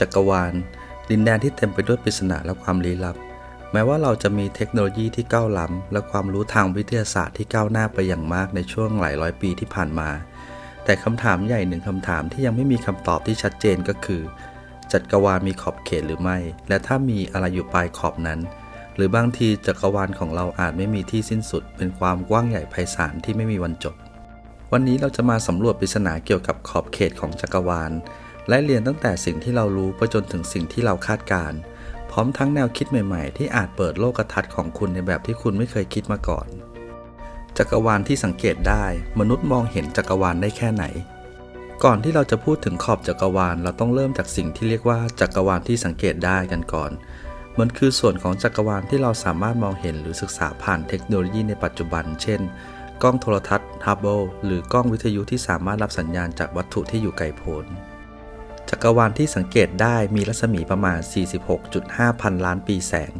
จักรวาล ดินแดนที่เต็มไปด้วยปริศนาและความลี้ลับ แม้ว่าเราจะมีเทคโนโลยีที่ก้าวล้ำ และความรู้ทางวิทยาศาสตร์ที่ก้าวหน้าไปอย่างมากในช่วงหลายร้อยปีที่ผ่านมา แต่คำถามใหญ่หนึ่งคำถามที่ยังไม่มีคำตอบที่ชัดเจนก็คือ จักรวาลมีขอบเขตหรือไม่ และถ้ามีอะไรอยู่ปลายขอบนั้น หรือบางทีจักรวาลของเราอาจไม่มีที่สิ้นสุด เป็นความกว้างใหญ่ไพศาลที่ไม่มีวันจบวันนี้เราจะมาสำรวจปริศนาเกี่ยวกับขอบเขตของจักรวาล และเรียนตั้งแต่สิ่งที่เรารู้ไปจนถึงสิ่งที่เราคาดการณ์พร้อมทั้งแนวคิดใหม่ๆ ที่อาจเปิดโลกทัศน์ของคุณในแบบที่คุณไม่เคยคิดมาก่อน จักรวาลที่สังเกตได้ มนุษย์มองเห็นจักรวาลได้แค่ไหน ก่อนที่เราจะพูดถึงขอบจักรวาลเราต้องเริ่มจากสิ่งที่เรียกว่าจักรวาลที่สังเกตได้กันก่อนมันคือส่วนของจักรวาลที่เราสามารถมองเห็นหรือศึกษาผ่านเทคโนโลยีในปัจจุบัน เช่น กล้องโทรทัศน์ฮับเบิลหรือกล้องวิทยุที่สามารถรับสัญญาณจากวัตถุที่อยู่ไกลโพ้น จักรวาลที่สังเกตได้มีรัศมีประมาณ 46.5 พันล้านปีแสง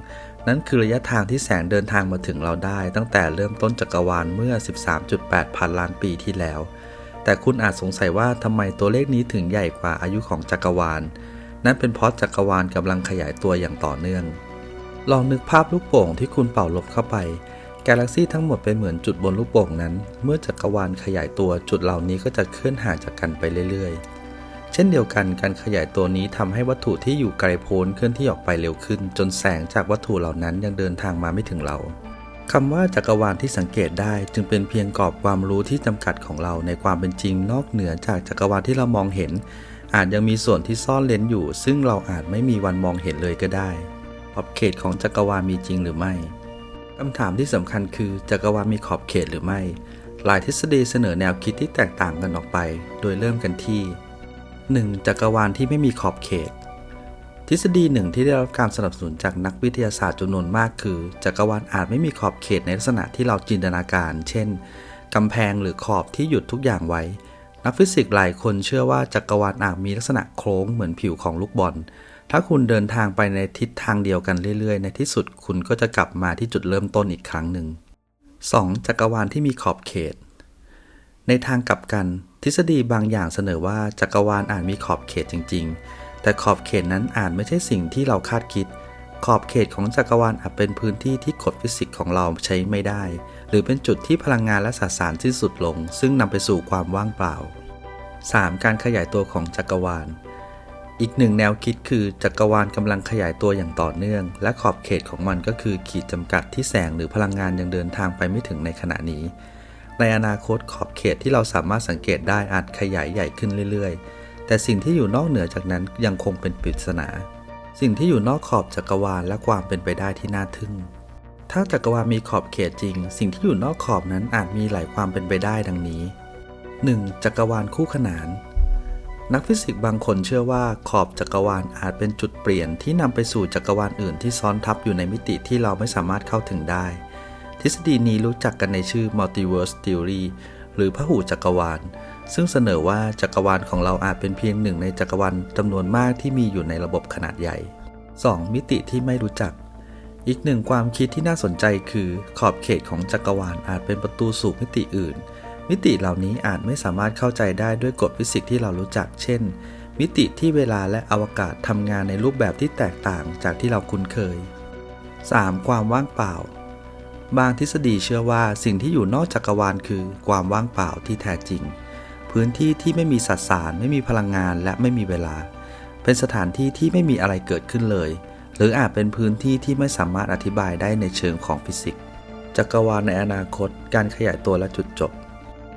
นั่นคือระยะทางที่แสงเดินทางมาถึงเราได้ ตั้งแต่เริ่มต้นจักรวาลเมื่อ 13.8 พันล้านปีที่แล้ว แต่คุณอาจสงสัยว่าทำไมตัวเลขนี้ถึงใหญ่กว่าอายุของจักรวาล นั่นเป็นเพราะจักรวาลกำลังขยายตัวอย่างต่อเนื่อง ลองนึกภาพลูกโป่งที่คุณเป่าลมเข้าไปกาแล็กซี่ทั้งหมดเป็นเหมือนจุดบนลูกโป่งนั้น เมื่อจักรวาลขยายตัวจุดเหล่านี้ก็จะเคลื่อนห่างจากกันไปเรื่อยๆ ช่นเดียวกันการขยายตัวนี้ทำให้วัตถุที่อยู่ไกลโพ้นเคลื่อนที่ออกไปเร็วขึ้น จนแสงจากวัตถุเหล่านั้นยังเดินทางมาไม่ถึงเราคำว่าจักรวาลที่สังเกตได้จึงเป็นเพียงกรอบความรู้ที่จำกัดของเราในความเป็นจริงนอกเหนือจากจักรวาลที่เรามองเห็น อาจยังมีส่วนที่ซ่อนเร้นอยู่ ซึ่งเราอาจไม่มีวันมองเห็นเลยก็ได้ขอบเขตของจักรวาลมีจริงหรือไม่คำถามที่สำคัญคือจักรวาลมีขอบเขตหรือไม่ หลายทฤษฎีเสนอแนวคิดที่แตกต่างกันออกไป โดยเริ่มกันที่ 1. จักรวาลที่ไม่มีขอบเขต ทฤษฎีหนึ่งที่ได้รับการสนับสนุนจากนักวิทยาศาสตร์จำนวนมากคือ จักรวาลอาจไม่มีขอบเขตในลักษณะที่เราจินตนาการ เช่นกำแพงหรือขอบที่หยุดทุกอย่างไว้ นักฟิสิกส์หลายคนเชื่อว่าจักรวาลอาจมีลักษณะโค้งเหมือนผิวของลูกบอล ถ้าคุณเดินทางไปในทิศทางเดียวกันเรื่อยๆ ในที่สุดคุณก็จะกลับมาที่จุดเริ่มต้นอีกครั้งหนึ่ง 2. จักรวาลที่มีขอบเขต ในทางกลับกัน ทฤษฎีบางอย่างเสนอว่าจักรวาลอาจมีขอบเขตจริง ๆ แต่ขอบเขตนั้นอาจไม่ใช่สิ่งที่เราคาดคิด ขอบเขตของจักรวาลอาจเป็นพื้นที่ที่กฎฟิสิกส์ของเราใช้ไม่ได้ หรือเป็นจุดที่พลังงานและสสารสิ้นสุดลง ซึ่งนำไปสู่ความว่างเปล่า 3. การขยายตัวของจักรวาล อีกหนึ่งแนวคิดคือจักรวาลกำลังขยายตัวอย่างต่อเนื่อง และขอบเขตของมันก็คือขีดจำกัดที่แสงหรือพลังงานยังเดินทางไปไม่ถึงในขณะนี้ ในอนาคตขอบเขตที่เราสามารถสังเกตได้อาจขยายใหญ่ขึ้นเรื่อยๆ แต่สิ่งที่อยู่นอกเหนือจากนั้นยังคงเป็นปริศนา สิ่งที่อยู่นอกขอบจักรวาลและความเป็นไปได้ที่น่าทึ่ง ถ้าจักรวาลมีขอบเขตจริง สิ่งที่อยู่นอกขอบนั้นอาจมีหลายความเป็นไปได้ดังนี้ 1. จักรวาลคู่ขนาน นักฟิสิกส์บางคนเชื่อว่าขอบจักรวาลอาจเป็นจุดเปลี่ยนที่นำไปสู่จักรวาลอื่นที่ซ้อนทับอยู่ในมิติที่เราไม่สามารถเข้าถึงได้ ฤษฎีนี้รู้จักกันในชื่อ multiverse theory หรือพหูจักรวาล ซึ่งเสนอว่าจักรวาลของเราอาจเป็นเพียงหนึ่งในจักรวาลจำนวนมากที่มีอยู่ในระบบขนาดใหญ่ 2. มิติที่ไม่รู้จัก อีกหนึ่งความคิดที่น่าสนใจคือ ขอบเขตของจักรวาลอาจเป็นประตูสู่มิติอื่น มิติเหล่านี้อาจไม่สามารถเข้าใจได้ด้วยกฎฟิสิกส์ที่เรารู้จัก เช่น มิติที่เวลาและอวกาศทำงานในรูปแบบที่แตกต่างจากที่เราคุ้นเคย 3. ความว่างเปล่า บางทฤษฎีเชื่อว่าสิ่งที่อยู่นอกจักรวาลคือความว่างเปล่าที่แท้จริง พื้นที่ที่ไม่มีสสาร ไม่มีพลังงานและไม่มีเวลา เป็นสถานที่ที่ไม่มีอะไรเกิดขึ้นเลย หรืออาจเป็นพื้นที่ที่ไม่สามารถอธิบายได้ในเชิงของฟิสิกส์จักรวาลในอนาคต การขยายตัวและจุดจบ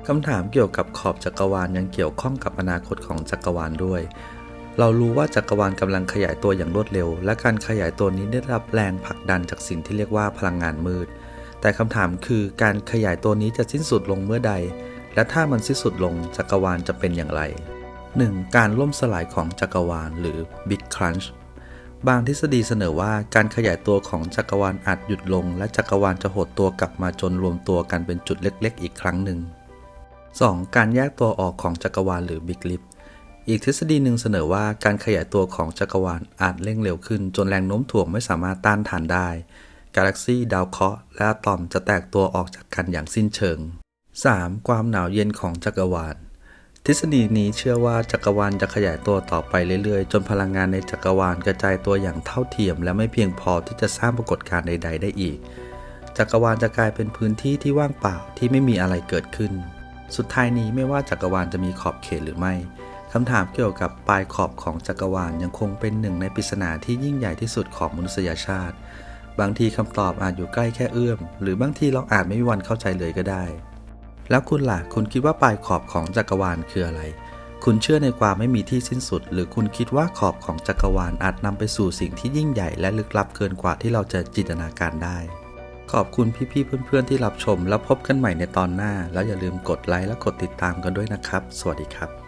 คำถามเกี่ยวกับขอบจักรวาลยังเกี่ยวข้องกับอนาคตของจักรวาลด้วย เรารู้ว่าจักรวาลกำลังขยายตัวอย่างรวดเร็ว และการขยายตัวนี้ได้รับแรงผลักดันจากสิ่งที่เรียกว่าพลังงานมืด แต่คำถามคือการขยายตัวนี้จะสิ้นสุดลงเมื่อใด และถ้ามันสิ้นสุดลงจักรวาลจะเป็นอย่างไร 1. การล่มสลายของจักรวาลหรือ Big Crunch บางทฤษฎีเสนอว่าการขยายตัวของจักรวาลอาจหยุดลง และจักรวาลจะหดตัวกลับมาจนรวมตัวกันเป็นจุดเล็กๆ อีกครั้งหนึ่ง 2. การแยกตัวออกของจักรวาลหรือ Big Rip อีกทฤษฎีหนึ่งเสนอว่าการขยายตัวของจักรวาลอาจเร่งเร็วขึ้น จนแรงโน้มถ่วงไม่สามารถต้านทานได้ กาแล็กซีดาวเคราะห์และอะตอมจะแตกตัวออกจากกันอย่างสิ้นเชิง 3. ความหนาวเย็นของจักรวาล ทฤษฎีนี้เชื่อว่าจักรวาลจะขยายตัวต่อไปเรื่อยๆ จนพลังงานในจักรวาลกระจายตัวอย่างเท่าเทียม และไม่เพียงพอที่จะสร้างปรากฏการณ์ใด ๆ ได้อีก จักรวาลจะกลายเป็นพื้นที่ที่ว่างเปล่าที่ไม่มีอะไรเกิดขึ้น สุดท้ายนี้ไม่ว่าจักรวาลจะมีขอบเขตหรือไม่คำถามเกี่ยวกับปลายขอบของจักรวาลยังคงเป็นหนึ่งในปริศนาที่ยิ่งใหญ่ที่สุดของมนุษยชาติ บางทีคำตอบอาจอยู่ใกล้แค่เอื้อม หรือบางทีเราอาจไม่มีวันเข้าใจเลยก็ได้ แล้วคุณล่ะ คุณคิดว่าปลายขอบของจักรวาลคืออะไร คุณเชื่อในความไม่มีที่สิ้นสุด หรือคุณคิดว่าขอบของจักรวาลอาจนำไปสู่สิ่งที่ยิ่งใหญ่และลึกลับเกินกว่าที่เราจะจินตนาการได้ ขอบคุณพี่ๆเพื่อนๆที่รับชม แล้วพบกันใหม่ในตอนหน้า แล้วอย่าลืมกดไลค์และกดติดตามกันด้วยนะครับ สวัสดีครับ